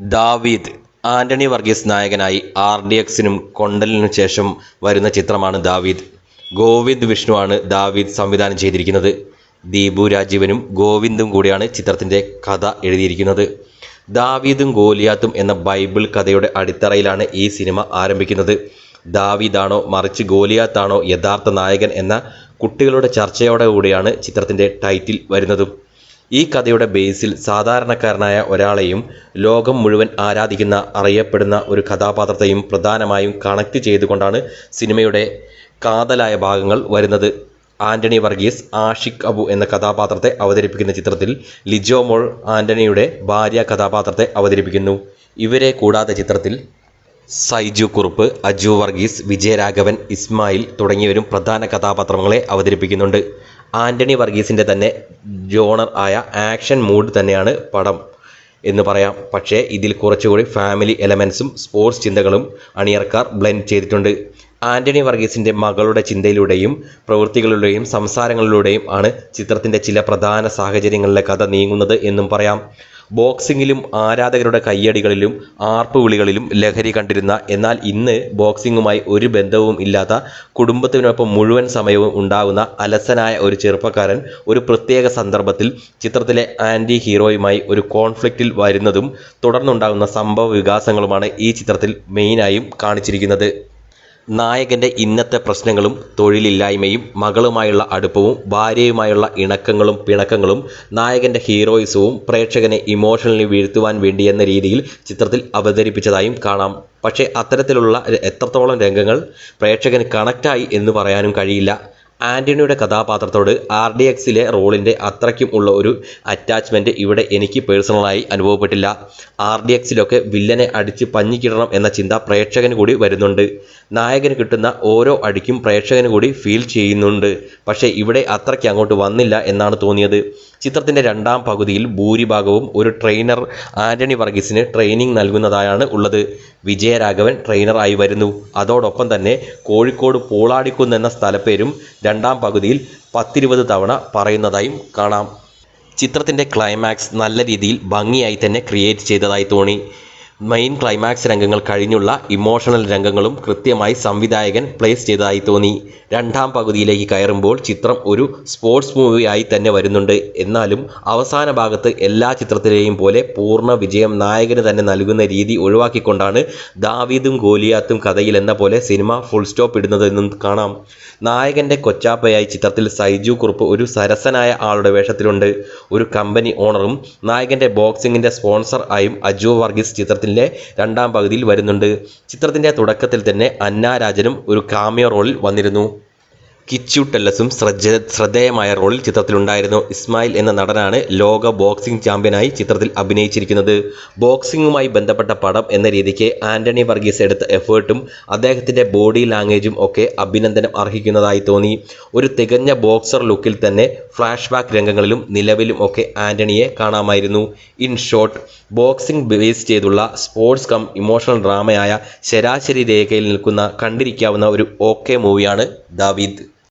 ദാവീദ്. ആന്റണി വർഗീസ് നായകനായി R D എക്സിനും കൊണ്ടലിനു ശേഷം വരുന്ന ചിത്രമാണ് ദാവീദ്. ഗോവിന്ദ് വിഷ്ണുവാണ് ദാവീദ് സംവിധാനം ചെയ്തിരിക്കുന്നത്. ദീപു രാജീവനും ഗോവിന്ദും കൂടിയാണ് ചിത്രത്തിന്റെ കഥ എഴുതിയിരിക്കുന്നത്. ദാവീദും ഗോലിയാത്തും എന്ന ബൈബിൾ കഥയുടെ അടിത്തറയിലാണ് ഈ സിനിമ ആരംഭിക്കുന്നത്. ദാവീദാണോ മറിച്ച് ഗോലിയാത്താണോ യഥാർത്ഥ നായകൻ എന്ന കുട്ടികളുടെ ചർച്ചയോടെ കൂടിയാണ് ചിത്രത്തിന്റെ ടൈറ്റിൽ വരുന്നതും. ഈ കഥയുടെ ബേസിൽ സാധാരണക്കാരനായ ഒരാളെയും ലോകം മുഴുവൻ ആരാധിക്കുന്ന അറിയപ്പെടുന്ന ഒരു കഥാപാത്രത്തെയും പ്രധാനമായും കണക്ട് ചെയ്തുകൊണ്ടാണ് സിനിമയുടെ കാതലായ ഭാഗങ്ങൾ വരുന്നത്. ആന്റണി വർഗീസ് ആഷിഖ് അബു എന്ന കഥാപാത്രത്തെ അവതരിപ്പിക്കുന്ന ചിത്രത്തിൽ ലിജോ മോൾ ആന്റണിയുടെ ഭാര്യ കഥാപാത്രത്തെ അവതരിപ്പിക്കുന്നു. ഇവരെ കൂടാതെ ചിത്രത്തിൽ സൈജു കുറുപ്പ് അജു വർഗീസ് വിജയരാഘവൻ ഇസ്മായിൽ തുടങ്ങിയവരും പ്രധാന കഥാപാത്രങ്ങളെ അവതരിപ്പിക്കുന്നുണ്ട്. ആന്റണി വർഗീസിന്റെ തന്നെ ജോണർ ആയ ആക്ഷൻ മൂഡ് തന്നെയാണ് പടം എന്ന് പറയാം. പക്ഷേ ഇതിൽ കുറച്ചുകൂടി ഫാമിലി എലമെൻസും സ്പോർട്സ് ചിന്തകളും അണിയർക്കാർ ബ്ലെൻഡ് ചെയ്തിട്ടുണ്ട്. ആന്റണി വർഗീസിന്റെ മകളുടെ ചിന്തയിലൂടെയും പ്രവൃത്തികളിലൂടെയും സംസാരങ്ങളിലൂടെയും ആണ് ചിത്രത്തിന്റെ ചില പ്രധാന സാഹചര്യങ്ങളിലെ കഥ നീങ്ങുന്നത് എന്നും പറയാം. ബോക്സിങ്ങിലും ആരാധകരുടെ കയ്യടികളിലും ആർപ്പുവിളികളിലും ലഹരി കണ്ടിരുന്ന എന്നാൽ ഇന്ന് ബോക്സിങ്ങുമായി ഒരു ബന്ധവും ഇല്ലാത്ത കുടുംബത്തിനൊപ്പം മുഴുവൻ സമയവും ഉണ്ടാകുന്ന അലസനായ ഒരു ചെറുപ്പക്കാരൻ ഒരു പ്രത്യേക സന്ദർഭത്തിൽ ചിത്രത്തിലെ ആന്റി ഹീറോയുമായി ഒരു കോൺഫ്ലിക്റ്റിൽ വരുന്നതും തുടർന്നുണ്ടാകുന്ന സംഭവ വികാസങ്ങളുമാണ് ഈ ചിത്രത്തിൽ മെയിനായും കാണിച്ചിരിക്കുന്നത്. നായകന്റെ ഇന്നത്തെ പ്രശ്നങ്ങളും തൊഴിലില്ലായ്മയും മകളുമായുള്ള അടുപ്പവും ഭാര്യയുമായുള്ള ഇണക്കങ്ങളും പിണക്കങ്ങളും നായകന്റെ ഹീറോയിസവും പ്രേക്ഷകനെ ഇമോഷണലി വീഴ്ത്തുവാൻ വേണ്ടി എന്ന രീതിയിൽ ചിത്രത്തിൽ അവതരിപ്പിച്ചതായും കാണാം. പക്ഷേ അത്തരത്തിലുള്ള എത്രത്തോളം രംഗങ്ങൾ പ്രേക്ഷകന് കണക്റ്റായി എന്ന് പറയാനും കഴിയില്ല. ആന്റണിയുടെ കഥാപാത്രത്തോട് ആർ ഡി എക്സിലെ റോളിന്റെ അത്രയ്ക്കും ഉള്ള ഒരു അറ്റാച്ച്മെന്റ് ഇവിടെ എനിക്ക് പേഴ്സണലായി അനുഭവപ്പെട്ടില്ല. ആർ ഡി എക്സിലൊക്കെ വില്ലനെ അടിച്ച് പഞ്ഞിക്കിടണം എന്ന ചിന്ത പ്രേക്ഷകന് കൂടി വരുന്നുണ്ട്. നായകന് കിട്ടുന്ന ഓരോ അടിക്കും പ്രേക്ഷകന് കൂടി ഫീൽ ചെയ്യുന്നുണ്ട്. പക്ഷേ ഇവിടെ അത്രയ്ക്ക് അങ്ങോട്ട് വന്നില്ല എന്നാണ് തോന്നിയത്. ചിത്രത്തിന്റെ രണ്ടാം പകുതിയിൽ ഭൂരിഭാഗവും ഒരു ട്രെയിനർ ആന്റണി വർഗീസിന് ട്രെയിനിങ് നൽകുന്നതായാണ് ഉള്ളത്. വിജയരാഘവൻ ട്രെയിനറായി വരുന്നു. അതോടൊപ്പം തന്നെ കോഴിക്കോട് പോളാടിക്കുന്നെന്ന സ്ഥലപ്പേരും രണ്ടാം പകുതിയിൽ പത്തിരുപത് തവണ പറയുന്നതായും കാണാം. ചിത്രത്തിന്റെ ക്ലൈമാക്സ് നല്ല രീതിയിൽ ഭംഗിയായി തന്നെ ക്രിയേറ്റ് ചെയ്തതായി തോന്നി. മെയിൻ ക്ലൈമാക്സ് രംഗങ്ങൾ കഴിഞ്ഞുള്ള ഇമോഷണൽ രംഗങ്ങളും കൃത്യമായി സംവിധായകൻ പ്ലേസ് ചെയ്തതായി തോന്നി. രണ്ടാം പകുതിയിലേക്ക് കയറുമ്പോൾ ചിത്രം ഒരു സ്പോർട്സ് മൂവിയായി തന്നെ വരുന്നുണ്ട്. എന്നാലും അവസാന ഭാഗത്ത് എല്ലാ ചിത്രത്തിലെയും പോലെ പൂർണ വിജയം നായകന് തന്നെ നൽകുന്ന രീതി ഒഴിവാക്കിക്കൊണ്ടാണ് ദാവീദും ഗോലിയാത്തും കഥയിൽ എന്ന പോലെ സിനിമ ഫുൾ സ്റ്റോപ്പ് ഇടുന്നതെന്നും കാണാം. നായകന്റെ കൊച്ചാപ്പയായി ചിത്രത്തിൽ സൈജു കുറുപ്പ് ഒരു സരസനായ ആളുടെ വേഷത്തിലുണ്ട്. ഒരു കമ്പനി ഓണറും നായകന്റെ ബോക്സിങ്ങിന്റെ സ്പോൺസർ ആയും അജു വർഗീസ് ചിത്രത്തിന്റെ രണ്ടാം പകുതിയിൽ വരുന്നുണ്ട്. ചിത്രത്തിന്റെ തുടക്കത്തിൽ തന്നെ അന്ന രാജനും ഒരു കാമിയോ റോളിൽ വന്നിരുന്നു. കിച്ചു ടെല്ലസും ശ്രദ്ധ ശ്രദ്ധേയമായ റോളിൽ ചിത്രത്തിലുണ്ടായിരുന്നു. ഇസ്മായിൽ എന്ന നടനാണ് ലോക ബോക്സിംഗ് ചാമ്പ്യനായി ചിത്രത്തിൽ അഭിനയിച്ചിരിക്കുന്നത്. ബോക്സിംഗുമായി ബന്ധപ്പെട്ട പടം എന്ന രീതിക്ക് ആന്റണി വർഗീസ് എടുത്ത എഫേർട്ടും അദ്ദേഹത്തിന്റെ ബോഡി ലാംഗ്വേജും ഒക്കെ അഭിനന്ദനം അർഹിക്കുന്നതായി തോന്നി. ഒരു തികഞ്ഞ ബോക്സർ ലുക്കിൽ തന്നെ ഫ്ലാഷ് ബാക്ക് രംഗങ്ങളിലും നിലവിലും ഒക്കെ ആന്റണിയെ കാണാമായിരുന്നു. ഇൻ ഷോർട്ട് ബോക്സിംഗ് ബേസ് ചെയ്തുള്ള സ്പോർട്സ് കം ഇമോഷണൽ ഡ്രാമയായ ശരാശരി രേഖയിൽ നിൽക്കുന്ന കണ്ടിരിക്കാവുന്ന ഒരു ഓക്കെ മൂവിയാണ് ദാവീദ്.